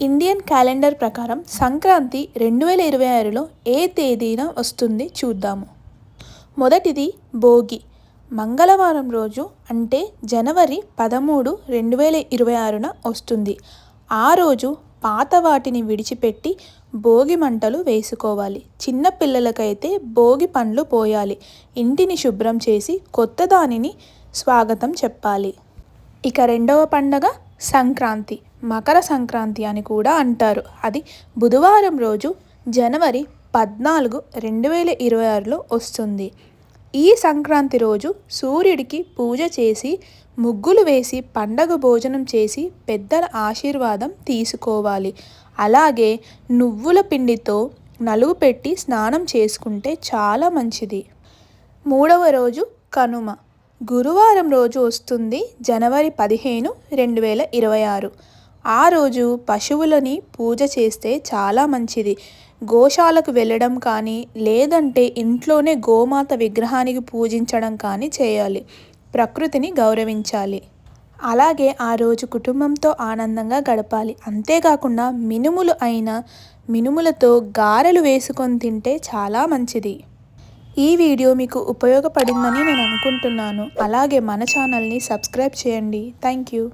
Indian calendar ప్రకారం సంక్రాంతి రెండు వేల ఇరవై ఆరులో ఏ తేదీన వస్తుంది చూద్దాము. మొదటిది భోగి. మంగళవారం రోజు అంటే జనవరి పదమూడు రెండు వేల ఇరవై ఆరున వస్తుంది. ఆ రోజు పాత వాటిని విడిచిపెట్టి భోగి మంటలు వేసుకోవాలి. చిన్న పిల్లలకైతే భోగి పండ్లు పోయాలి. ఇంటిని శుభ్రం చేసి కొత్త దానిని స్వాగతం చెప్పాలి. ఇక రెండవ పండగ సంక్రాంతి. మకర సంక్రాంతి అని కూడా అంటారు. అది బుధవారం రోజు జనవరి పద్నాలుగు రెండు వేల ఇరవై ఆరులో వస్తుంది. ఈ సంక్రాంతి రోజు సూర్యుడికి పూజ చేసి ముగ్గులు వేసి పండగ భోజనం చేసి పెద్దల ఆశీర్వాదం తీసుకోవాలి. అలాగే నువ్వుల పిండితో నలుగు పెట్టి స్నానం చేసుకుంటే చాలా మంచిది. మూడవ రోజు కనుమ. గురువారం రోజు వస్తుంది జనవరి పదిహేను రెండు వేల ఇరవై ఆరు. ఆ రోజు పశువులని పూజ చేస్తే చాలా మంచిది. గోశాలకు వెళ్ళడం కానీ లేదంటే ఇంట్లోనే గోమాత విగ్రహానికి పూజించడం కానీ చేయాలి. ప్రకృతిని గౌరవించాలి. అలాగే ఆ రోజు కుటుంబంతో ఆనందంగా గడపాలి. అంతేకాకుండా మినుములు అయిన మినుములతో గారెలు వేసుకొని తింటే చాలా మంచిది. ఈ వీడియో మీకు ఉపయోగపడిందని నేను అనుకుంటున్నాను. అలాగే మన ఛానల్ని సబ్స్క్రైబ్ చేయండి. Thank you.